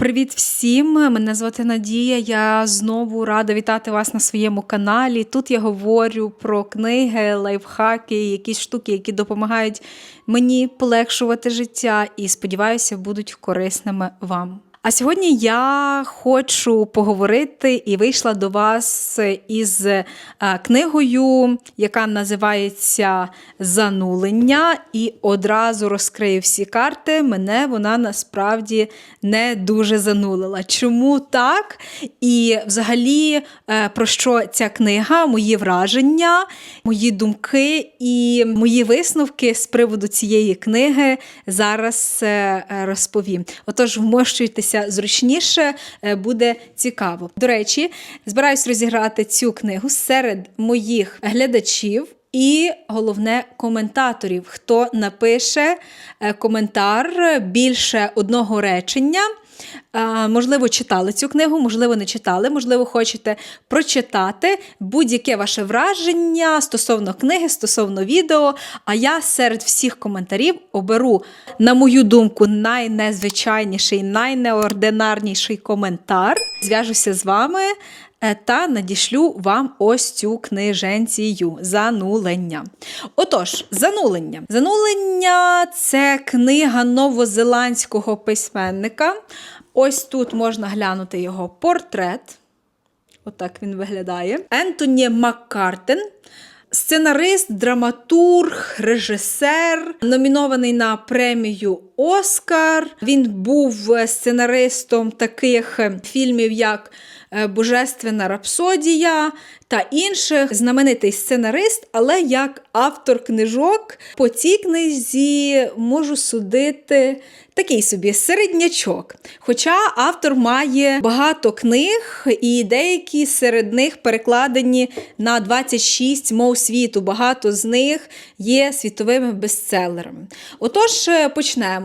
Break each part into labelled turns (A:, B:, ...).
A: Привіт всім! Мене звати Надія. Я знову рада вітати вас на своєму каналі. Тут я говорю про книги, лайфхаки, якісь штуки, які допомагають мені полегшувати життя і сподіваюся, будуть корисними вам. А сьогодні я хочу поговорити і вийшла до вас із е, книгою, яка називається Занулення, і одразу розкрию всі карти. Мене вона насправді не дуже занулила. Чому так? І взагалі, е, про що ця книга, мої враження, мої думки і мої висновки з приводу цієї книги зараз е, розповім. Отож, вмощуйтеся зручніше, е, буде цікаво. До речі, збираюсь розіграти цю книгу серед моїх глядачів. І головне коментаторів, хто напише е, коментар більше одного речення. Можливо, читали цю книгу, можливо, не читали, можливо, хочете прочитати будь-яке ваше враження стосовно книги, стосовно відео. А я серед всіх коментарів оберу, на мою думку, найнезвичайніший, найнеординарніший коментар. Зв'яжуся з вами е, та надішлю вам ось цю книженцію занулення. Отож, занулення. Занулення це книга новозеландського письменника. Ось тут можна глянути його портрет. Отак він виглядає. Ентоні Маккартен. Сценарист, драматург, режисер, номінований на премію Оскар. Він був сценаристом таких фільмів, як е, Божественна рапсодія та інших. Знаменитий сценарист, але як автор книжок по цій книзі можу судити такий собі середнячок. Хоча автор має багато книг, і деякі серед них перекладені на 26 мов світу. Багато з них є світовими бестселерами. Отож, е,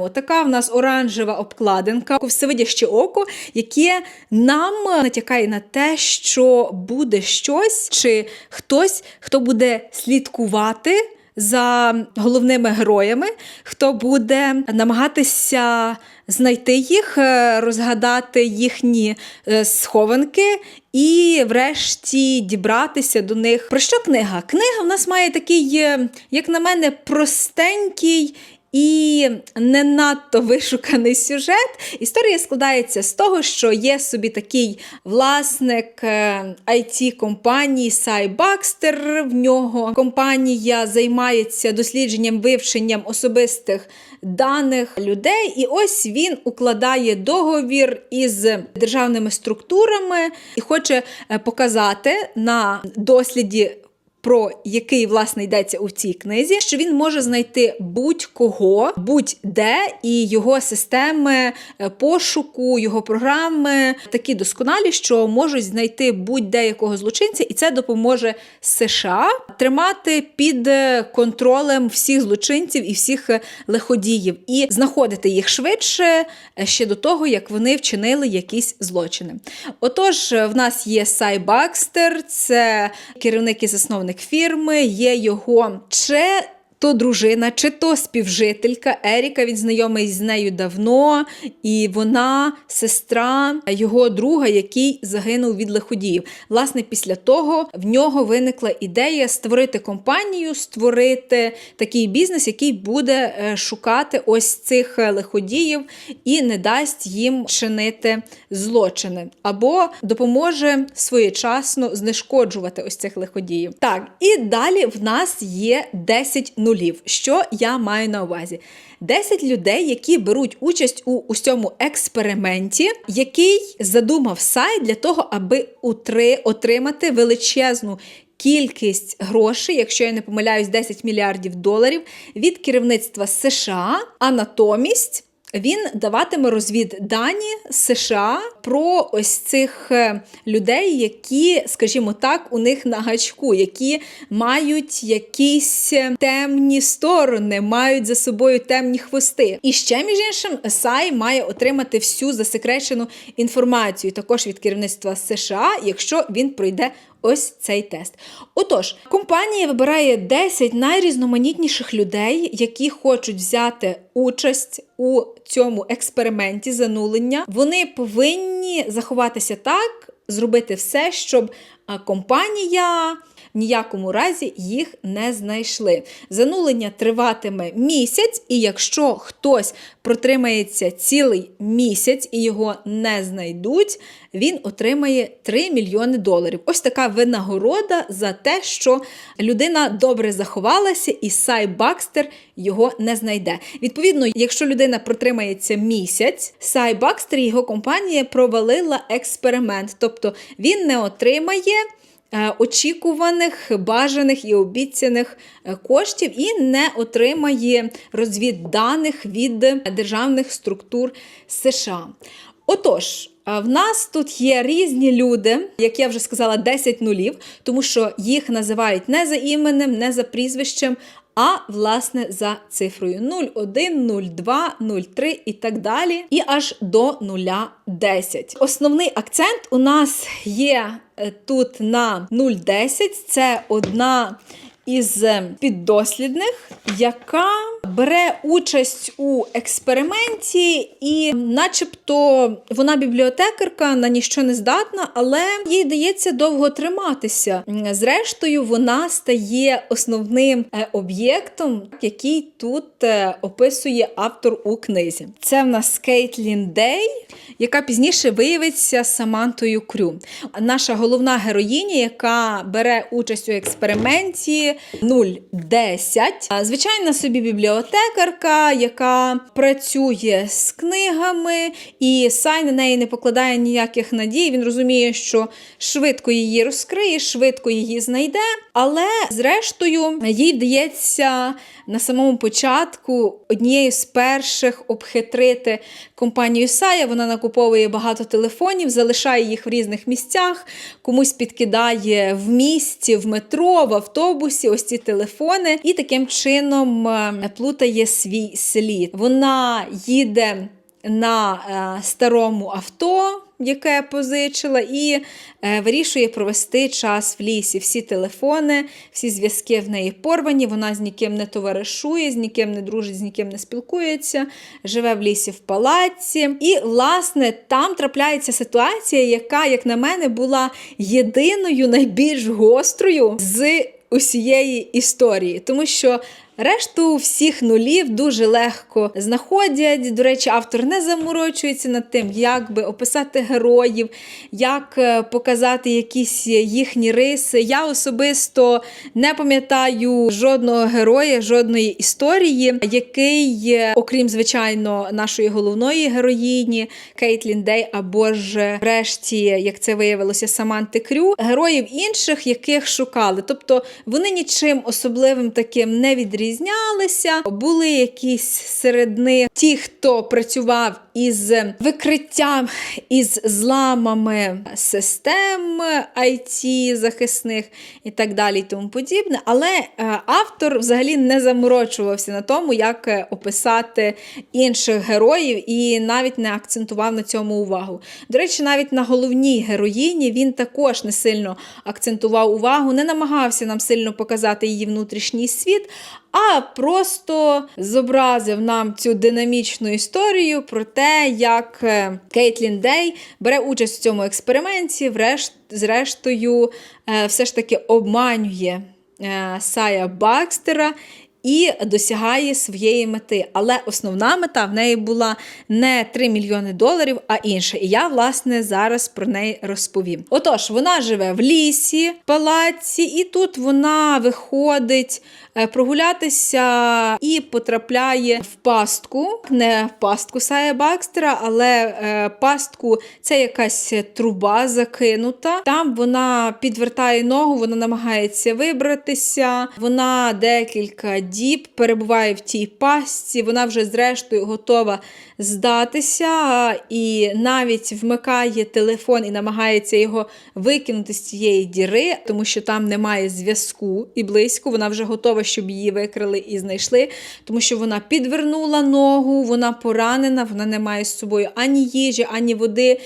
A: почнемо. Така в нас оранжева обкладинка, всевидяще око, яке нам натякає на те, що буде щось, чи хтось, хто буде слідкувати за головними героями, хто буде намагатися знайти їх, е, розгадати їхні е, схованки. І, врешті, дібратися до них. Про що книга? Книга в нас має такий, е, як на мене, простенький і не надто вишуканий сюжет. Історія складається з того, що є собі такий власник it компанії Сай Бакстер. В нього компанія займається дослідженням вивченням особистих даних людей. І ось він укладає договір із державними структурами і хоче е, показати на досліді про який власне йдеться у цій книзі, що він може знайти будь-кого, будь-де, і його системи е, пошуку, його програми такі досконалі, що можуть знайти будь-де якого злочинця, і це допоможе США тримати під е, контролем всіх злочинців і всіх е, лиходіїв, і знаходити їх швидше ще до того, як вони вчинили якісь злочини. Отож, в нас є Сай Бакстер, це керівник і засновник фірми, є його чи то дружина, чи то співжителька Еріка. Він знайомий з нею давно, і вона сестра його друга, який загинув від лиходіїв. Власне, після того в нього виникла ідея створити компанію, створити такий бізнес, який буде е, шукати ось цих лиходіїв і не дасть їм чинити злочини, або допоможе своєчасно знешкоджувати ось цих лиходіїв. Так, і далі в нас є 10 нулів. Що я маю на увазі? 10 людей, які беруть участь у усьому експерименті, який задумав сайт для того, аби утри, отримати величезну. Кількість грошей, якщо я не помиляюсь, 10 мільярдів доларів від керівництва США, а натомість він даватиме розвіддані США про ось цих е, людей, які, скажімо так, у них на гачку, які мають якісь е, темні сторони, мають за собою темні хвости. І ще, між іншим, Сай має отримати всю засекречену інформацію також від керівництва США, якщо він пройде ось цей тест. Отож, компанія вибирає 10 найрізноманітніших людей, які хочуть взяти участь у цьому експерименті занулення. Вони повинні заховатися так, зробити все, щоб компанія в ніякому разі їх не знайшли. Занулення триватиме місяць, і якщо хтось протримається цілий місяць і його не знайдуть, він отримає 3 мільйони доларів. Ось така винагорода за те, що людина добре заховалася, і Сай Бакстер його не знайде. Відповідно, якщо людина протримається місяць, Сай Бакстер і його компанія провалила експеримент, тобто він не отримає. е, Очікуваних, бажаних і обіцяних е, коштів і не отримає розвідданих від державних структур США. Отож, е, в нас тут є різні люди, як я вже сказала, 10 нулів, тому що їх називають не за іменем, не за прізвищем, а власне за цифрою 01, 02, 03 і так далі, і аж до 010. Основний акцент у нас є е, тут на 010. Це одна із е, піддослідних, яка бере участь у експерименті, і, начебто, вона бібліотекарка на ніщо не здатна, але їй дається довго триматися. Зрештою, вона стає основним е, об'єктом, який тут е, описує автор у книзі. Це в нас Кейтлін Дей, яка пізніше виявиться Самантою Крю. Наша головна героїня, яка бере участь у експерименті 010. А, Звичайна собі бібліотекарка, яка працює з книгами, і Сай на неї не покладає ніяких надій. Він розуміє, що швидко її розкриє, швидко її знайде. Але, зрештою, їй вдається на самому початку однією з перших обхитрити компанію Сая. Вона накуповує багато телефонів, залишає їх в різних місцях, комусь підкидає в місті, в метро, в автобусі ось ці телефони, і таким чином е, плутає свій слід. Вона їде на е, старому авто. Яке позичила, і е, вирішує провести час в лісі. Всі телефони, всі зв'язки в неї порвані. Вона з ніким не товаришує, з ніким не дружить, з ніким не спілкується, живе в лісі в палаці. І, власне, там трапляється ситуація, яка, як на мене, була єдиною найбільш гострою з усієї історії, тому що. Решту всіх нулів дуже легко знаходять. До речі, автор не заморочується над тим, як би описати героїв, як е, показати якісь їхні риси. Я особисто не пам'ятаю жодного героя, жодної історії, який, е, окрім звичайно, нашої головної героїні Кейтлін Дей, або ж врешті, як це виявилося, Саманти Крю, героїв інших, яких шукали. Тобто вони нічим особливим таким не відрізняються відрізнялися. Були якісь серед них ті, хто працював із викриттям, із зламами систем IT захисних і так далі, і тому подібне. Але е, автор взагалі не заморочувався на тому, як е, описати інших героїв, і навіть не акцентував на цьому увагу. До речі, навіть на головній героїні він також не сильно акцентував увагу, не намагався нам сильно показати її внутрішній світ а просто зобразив нам цю динамічну історію про те, як е, Кейтлін Дей бере участь в цьому експерименті, зрештою, е, все ж таки обманює е, Сая Бакстера. І досягає своєї мети. Але основна мета в неї була не 3 мільйони доларів, а інша. І я, власне, зараз про неї розповім. Отож, вона живе в лісі, палаці, і тут вона виходить прогулятися і потрапляє в пастку, не в пастку Сая Бакстера, але е, пастку це якась труба закинута. Там вона підвертає ногу, вона намагається вибратися. Вона декілька діб перебуває в тій пастці, вона вже зрештою готова здатися і навіть вмикає телефон і намагається його викинути з цієї діри, тому що там немає зв'язку і близько. Вона вже готова, щоб її викрили і знайшли, тому що вона підвернула ногу, вона поранена, вона не має з собою ані їжі, ані води.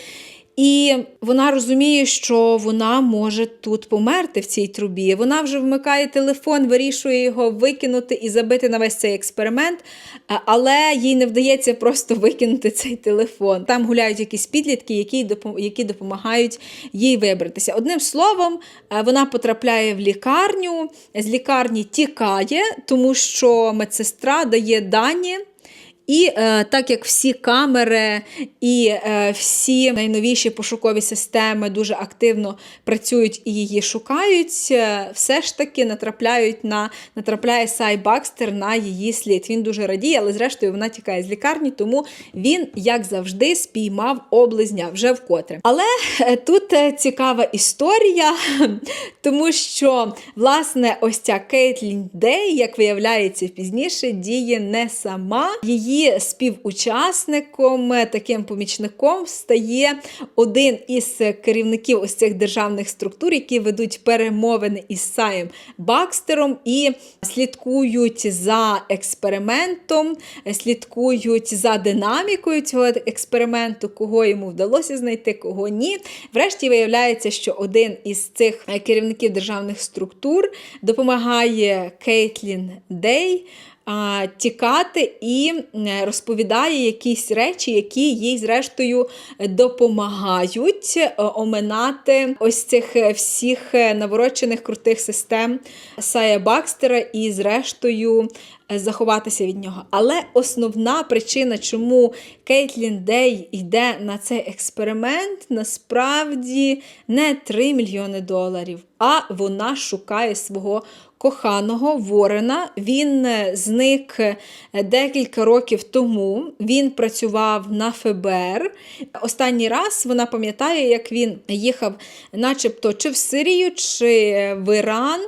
A: І вона розуміє, що вона може тут померти в цій трубі. Вона вже вмикає телефон, вирішує його викинути і забити на весь цей експеримент, але їй не вдається просто викинути цей телефон. Там гуляють якісь підлітки, які, допом- допомагають їй вибратися. Одним словом, е, вона потрапляє в лікарню, з лікарні тікає, тому що медсестра дає дані. І е, так як всі камери і е, всі найновіші пошукові системи дуже активно працюють і її шукають, е, все ж таки натрапляють на натрапляє Сай Бакстер на її слід. Він дуже радіє, але зрештою вона тікає з лікарні, тому він, як завжди, спіймав облизня вже вкотре. Але е, тут е, цікава історія, тому що власне ось ця Кейтлін Дей, як виявляється пізніше, діє не сама. Її співучасником, е, таким помічником стає один із керівників ось цих державних структур, які ведуть перемовини із Саєм Бакстером і слідкують за експериментом, слідкують за динамікою цього експерименту, кого йому вдалося знайти, кого ні. Врешті виявляється, що один із цих керівників державних структур допомагає Кейтлін Дей тікати і розповідає якісь речі, які їй, зрештою, допомагають е, оминати ось цих е, всіх е, наворочених крутих систем Сая Бакстера і, зрештою, заховатися від нього. Але основна причина, чому Кейтлін Дей йде на цей експеримент, насправді не 3 мільйони доларів, а вона шукає свого коханого Ворена. Він е, зник е, декілька років тому. Він працював на ФБР. Останній раз вона пам'ятає, як він їхав, начебто, чи в Сирію, чи в Іран.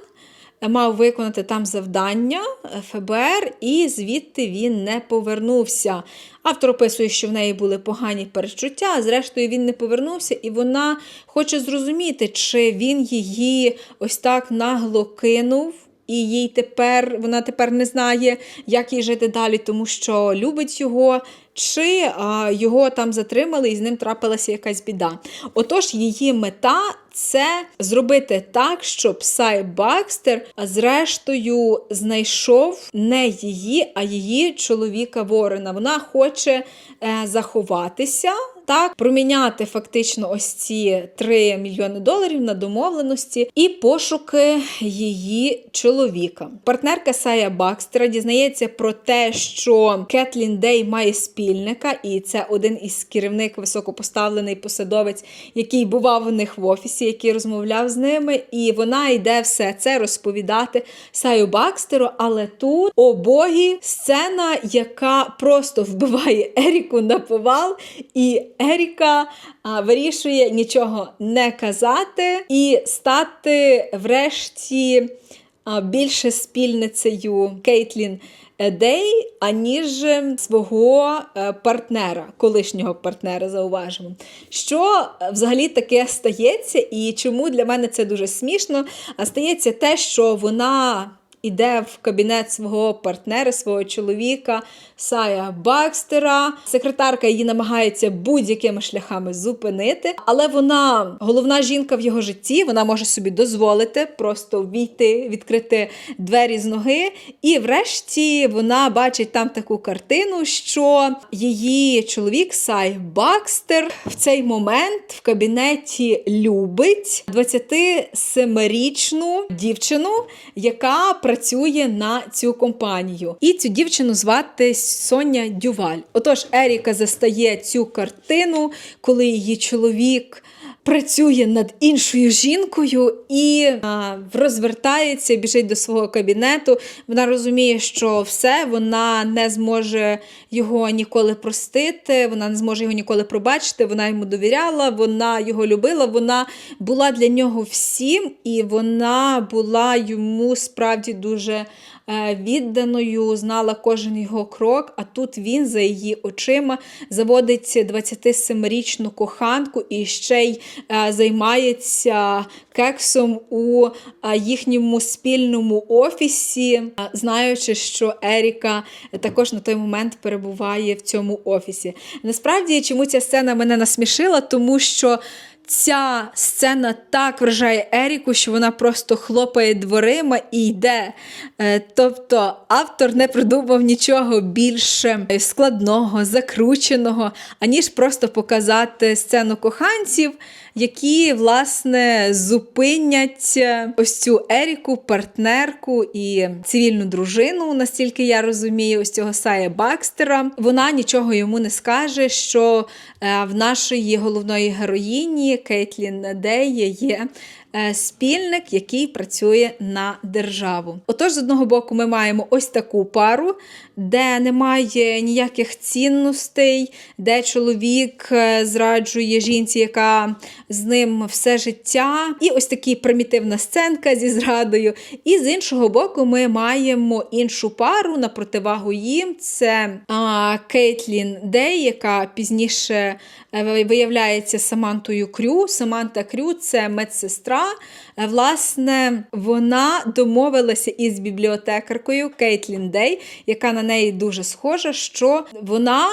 A: Мав виконати там завдання е, ФБР, і звідти він не повернувся. Автор описує, що в неї були погані перечуття, зрештою він не повернувся, і вона хоче зрозуміти, чи він її ось так нагло кинув. І їй тепер вона тепер не знає, як їй жити далі, тому що любить його, чи а, його там затримали і з ним трапилася якась біда. Отож, її мета це зробити так, щоб Сай Бакстер, зрештою, знайшов не її, а її чоловіка Ворона. Вона хоче е, заховатися. Так, проміняти фактично ось ці 3 мільйони доларів на домовленості і пошуки її чоловіка. Партнерка Сая Бакстера дізнається про те, що Кетлін Дей має спільника, і це один із керівник, високопоставлений посадовець, який бував у них в офісі, який розмовляв з ними. І вона йде все це розповідати Саю Бакстеру. Але тут о богі сцена, яка просто вбиває Еріку на повал. і Еріка вирішує нічого не казати і стати, врешті, більше спільницею Кейтлін Дей, аніж свого е, партнера, колишнього партнера, зауважимо. Що е, взагалі таке стається, і чому для мене це дуже смішно? А стається те, що вона. Іде в кабінет свого партнера, свого чоловіка Сая Бакстера. Секретарка її намагається будь-якими шляхами зупинити, але вона головна жінка в його житті. Вона може собі дозволити просто війти, відкрити двері з ноги. І врешті вона бачить там таку картину, що її чоловік Сай Бакстер в цей момент в кабінеті любить 27-річну дівчину, яка працює на цю компанію. І цю дівчину звати Соня Дюваль. Отож, Еріка застає цю картину, коли її чоловік. Працює над іншою жінкою і а, розвертається, біжить до свого кабінету. Вона розуміє, що все, вона не зможе його ніколи простити, вона не зможе його ніколи пробачити. Вона йому довіряла, вона його любила, вона була для нього всім, і вона була йому справді дуже відданою, знала кожен його крок. А тут він за її очима заводить 27-річну коханку і ще й е, займається кексом у е, їхньому спільному офісі, е, знаючи, що Еріка також на той момент перебуває в цьому офісі. Насправді, чому ця сцена мене насмішила, тому що. Ця сцена так вражає Еріку, що вона просто хлопає дверима і йде. Е, Тобто автор не придумав нічого більш складного, закрученого, аніж просто показати сцену коханців, які, власне, зупинять е, ось цю Еріку, партнерку і цивільну дружину, настільки я розумію, ось цього Сая Бакстера. Вона нічого йому не скаже, що е, в нашої головної героїні Кейтлін де є спільник, який працює на державу. Отож, з одного боку, ми маємо ось таку пару, де немає ніяких цінностей, де чоловік е, зраджує жінці, яка з ним все життя, і ось така примітивна сценка зі зрадою. І з іншого боку, ми маємо іншу пару на противагу їм. Це а, Кейтлін Дей, яка пізніше е, виявляється Самантою Крю. Саманта Крю це медсестра. Е, Власне, вона домовилася із бібліотекаркою Кейтлін Дей, яка на неї дуже схожа, що вона.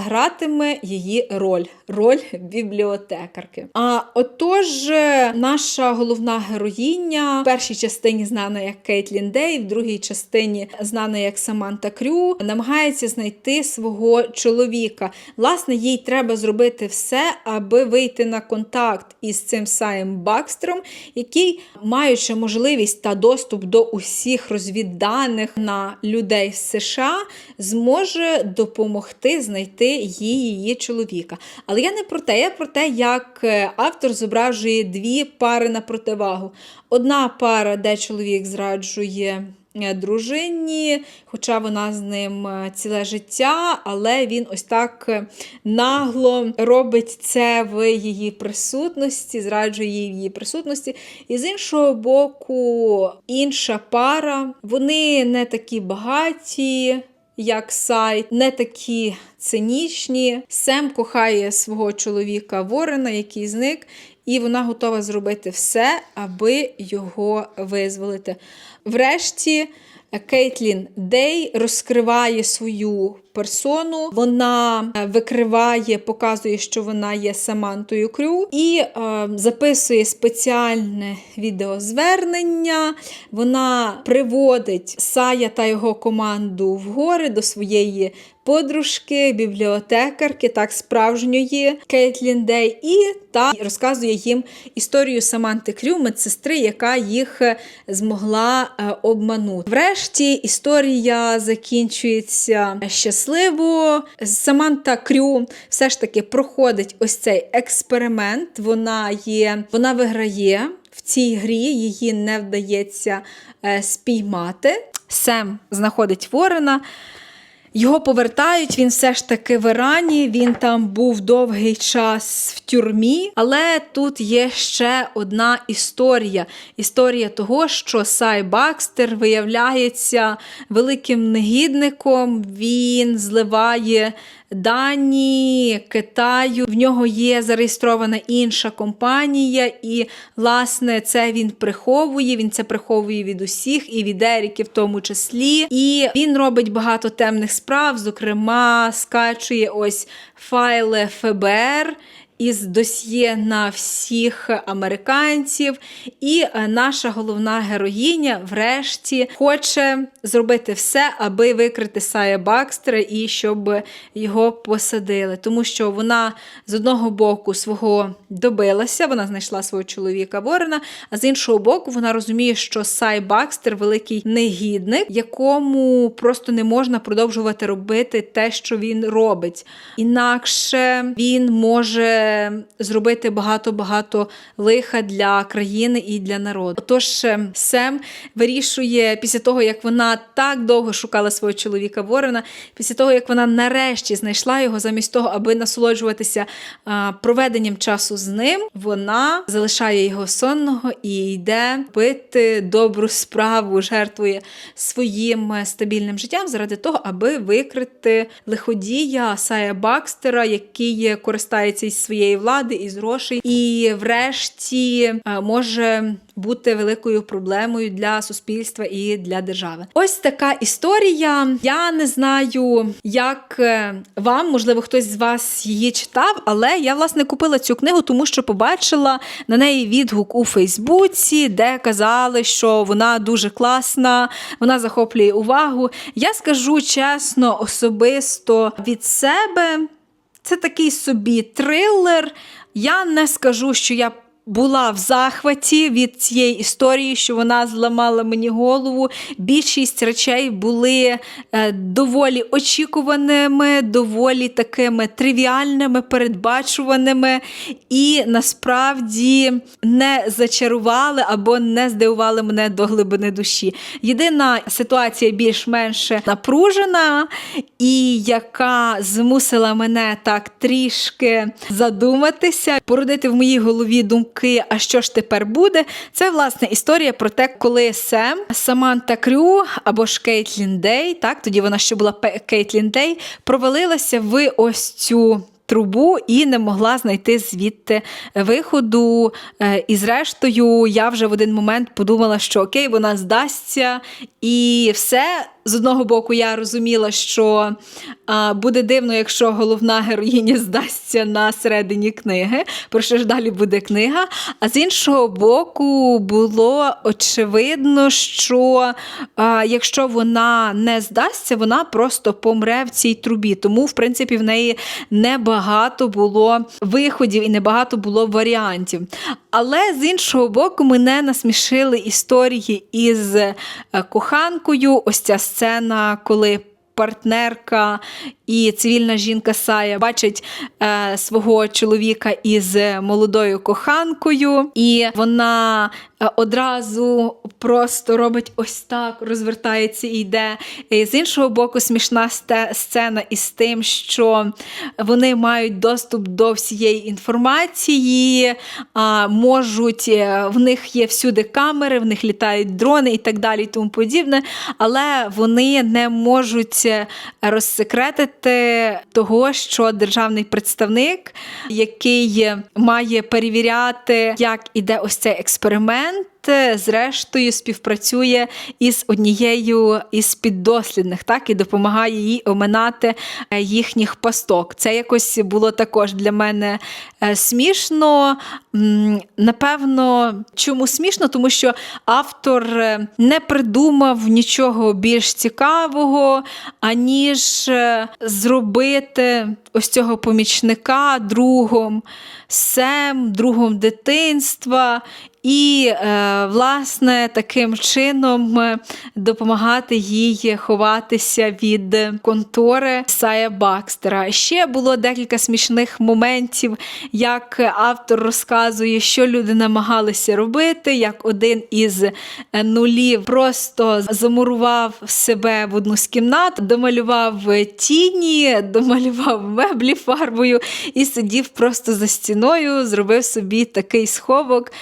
A: Гратиме її роль, роль бібліотекарки. А отож, е, наша головна героїня в першій частині знана як Кейтлін Дей, в другій частині знана як Саманта Крю, намагається знайти свого чоловіка. Власне, їй треба зробити все, аби вийти на контакт із цим Саєм Бакстером, який, маючи можливість та доступ до усіх розвідданих на людей з США, зможе допомогти знайти їй її чоловіка. Але я не про те, я про те, як е, автор зображує дві пари на противагу. Одна пара, де чоловік зраджує е, дружині, хоча вона з ним е, ціле життя, але він ось так нагло робить це в її присутності, зраджує її в її присутності. І з іншого боку, інша пара, вони не такі багаті як сайт, не такі цинічні. Сем кохає свого чоловіка Ворена, який зник, і вона готова зробити все, аби його визволити. Врешті. Кейтлін Дей розкриває свою персону, вона е, викриває, показує, що вона є Самантою Крю, і е, записує спеціальне відеозвернення. Вона приводить Сая та його команду в гори до своєї подружки, бібліотекарки, так справжньої Кейтлін Дей, і та розказує їм історію Саманти Крю, медсестри, яка їх е, змогла е, обманути. Врешті історія закінчується щасливо. Саманта Крю все ж таки проходить ось цей експеримент. Вона є, вона виграє. В цій грі її не вдається е, спіймати. Сем знаходить Ворена. Його повертають, він все ж таки в Ірані, він там був довгий час в тюрмі. Але тут є ще одна історія. Історія того, що Сай Бакстер виявляється великим негідником, він зливає дані Китаю. В нього є зареєстрована інша компанія, і, власне, це він приховує. Він це приховує від усіх, і від Еріки в тому числі. І він робить багато темних справ, зокрема, скачує ось файли ФБР із досьє на всіх американців. І е, наша головна героїня, врешті, хоче зробити все, аби викрити Сая Бакстера і щоб його посадили. Тому що вона з одного боку свого добилася, вона знайшла свого чоловіка Ворена, а з іншого боку, вона розуміє, що Сай Бакстер великий негідник, якому просто не можна продовжувати робити те, що він робить. Інакше він може зробити багато-багато лиха для країни і для народу. Отож, е, Сем вирішує після того, як вона так довго шукала свого чоловіка Ворона, після того, як вона нарешті знайшла його, замість того, аби насолоджуватися проведенням часу з ним, вона залишає його сонного і йде пити добру справу, жертвує своїм е, стабільним життям заради того, аби викрити лиходія Сая Бакстера, який користається із своєю своєї влади, із грошей, і врешті е, може бути великою проблемою для суспільства і для держави. Ось така історія. Я не знаю, як е, вам, можливо, хтось з вас її читав, але я власне купила цю книгу, тому що побачила на неї відгук у Фейсбуці, де казали, що вона дуже класна, вона захоплює увагу. Я скажу чесно, особисто від себе. Це такий собі трилер. Я не скажу, що я була в захваті від цієї історії, що вона зламала мені голову. Більшість речей були е, доволі очікуваними, доволі такими тривіальними, передбачуваними і насправді не зачарували або не здивували мене до глибини душі. Єдина ситуація більш-менш напружена, і яка змусила мене так трішки задуматися, породити в моїй голові думки думки, а що ж тепер буде? Це власне історія про те, коли Сем, Саманта Крю або ж Кейтлін Дей, так тоді вона ще була Кейтлін Дей, провалилася в ось цю. Трубу і не могла знайти звідти виходу. Е, і, зрештою, я вже в один момент подумала, що окей, вона здасться, і все з одного боку, я розуміла, що а, буде дивно, якщо головна героїня здасться на середині книги, про що ж далі буде книга. А з іншого боку, було очевидно, що а, якщо вона не здасться, вона просто помре в цій трубі. Тому, в принципі, в неї небагато було виходів і небагато було варіантів. Але з іншого боку, мене насмішили історії із е, коханкою. Ось ця сцена, коли партнерка і цивільна жінка Сая бачить е, свого чоловіка із молодою коханкою, і вона е, одразу просто робить ось так, розвертається і йде. І з іншого боку, смішна сцена із тим, що вони мають доступ до всієї інформації, е, можуть, е, в них є всюди камери, в них літають дрони і так далі, і тому подібне, але вони не можуть розсекретити проти того, що державний представник, який має перевіряти, як іде ось цей експеримент зрештою співпрацює із однією із піддослідних, так і допомагає їй оминати е, їхніх пасток. Це якось було також для мене е, смішно. Напевно, чому смішно? Тому що автор е, не придумав нічого більш цікавого, аніж зробити ось цього помічника другом, сем, другом дитинства. І, е, власне, таким чином е, допомагати їй ховатися від контори Сая Бакстера. Ще було декілька смішних моментів, як автор розказує, що люди намагалися робити, як один із нулів просто замурував себе в одну з кімнат, домалював тіні, домалював меблі фарбою і сидів просто за стіною, зробив собі такий сховок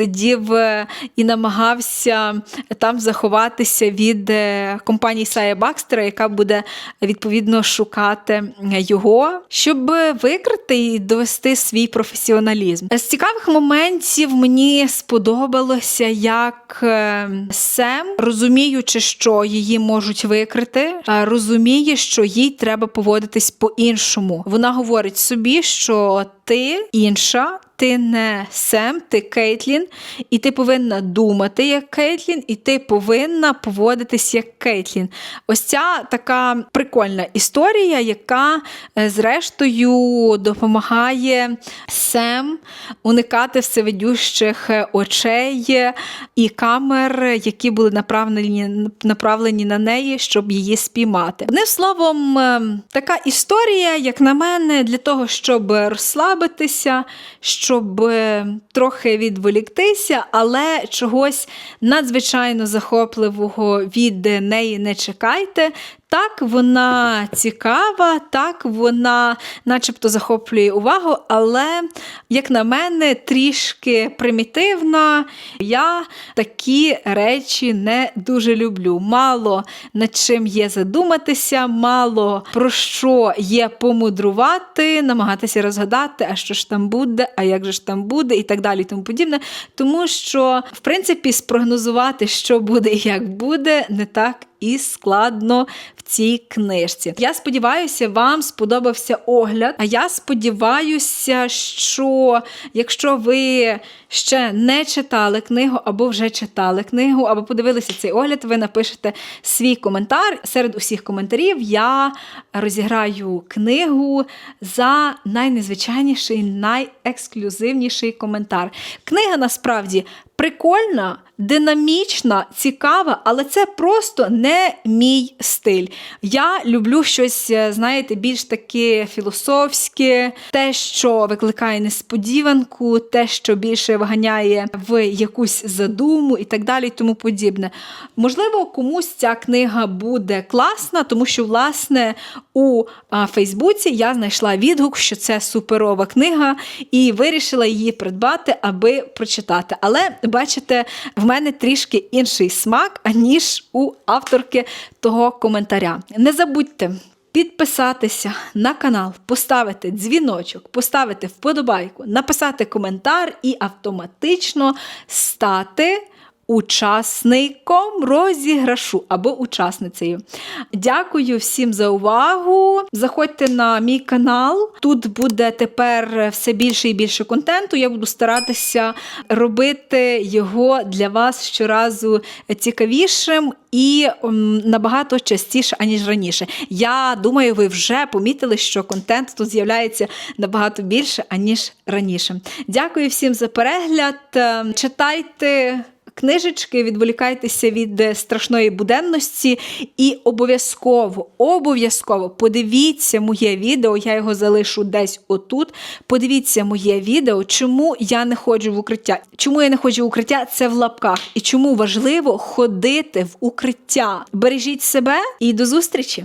A: сидів е, і намагався там заховатися від е, компанії Сая Бакстера, яка буде відповідно шукати його, щоб викрити і довести свій професіоналізм. З цікавих моментів мені сподобалося, як е, Сем, розуміючи, що її можуть викрити, розуміє, що їй треба поводитись по-іншому. Вона говорить собі, що ти інша, ти не Сем, ти Кейтлін, і ти повинна думати як Кейтлін, і ти повинна поводитись як Кейтлін. Ось ця така прикольна історія, яка, е, зрештою, допомагає Сем уникати всевидющих е, очей і камер, які були направлені направлені на неї, щоб її спіймати. Одним словом, е, така історія, як на мене, для того, щоб розслабитися. щоб е, трохи відволіктися, але чогось надзвичайно захопливого від неї не чекайте. Так, вона цікава, так, вона начебто захоплює увагу, але, як на мене, трішки примітивна. Я такі речі не дуже люблю. Мало над чим є задуматися, мало про що є помудрувати, намагатися розгадати, а що ж там буде, а як же ж там буде, і так далі, і тому подібне. Тому що, в принципі, спрогнозувати, що буде і як буде, не так і складно в цій книжці. Я сподіваюся, вам сподобався огляд. А я сподіваюся, що якщо ви ще не читали книгу, або вже читали книгу, або подивилися цей огляд, ви напишете свій коментар. Серед усіх коментарів я розіграю книгу за найнезвичайніший, найексклюзивніший коментар. Книга насправді прикольна, динамічна, цікава, але це просто не мій стиль. Я люблю щось, е, знаєте, більш таке філософське, те, що викликає несподіванку, те, що більше вганяє в якусь задуму і так далі, і тому подібне. Можливо, комусь ця книга буде класна, тому що, власне, у Фейсбуці я знайшла відгук, що це суперова книга, і вирішила її придбати, аби прочитати. Але бачите, в мене трішки інший смак, аніж у авторки того коментаря. Не забудьте. Підписатися на канал, поставити дзвіночок, поставити вподобайку, написати коментар і автоматично стати учасником розіграшу або учасницею. Дякую всім за увагу. Заходьте на мій канал. Тут буде тепер все більше і більше контенту. Я буду старатися робити його для вас щоразу цікавішим і набагато частіше, аніж раніше. Я думаю, ви вже помітили, що контент тут з'являється набагато більше, аніж раніше. Дякую всім за перегляд. Е, Читайте. Книжечки, відволікайтеся від е, страшної буденності і обов'язково, обов'язково подивіться моє відео, я його залишу десь отут. Подивіться моє відео, чому я не ходжу в укриття. Чому я не ходжу в укриття? Це в лапках. І чому важливо ходити в укриття. Бережіть себе і до зустрічі!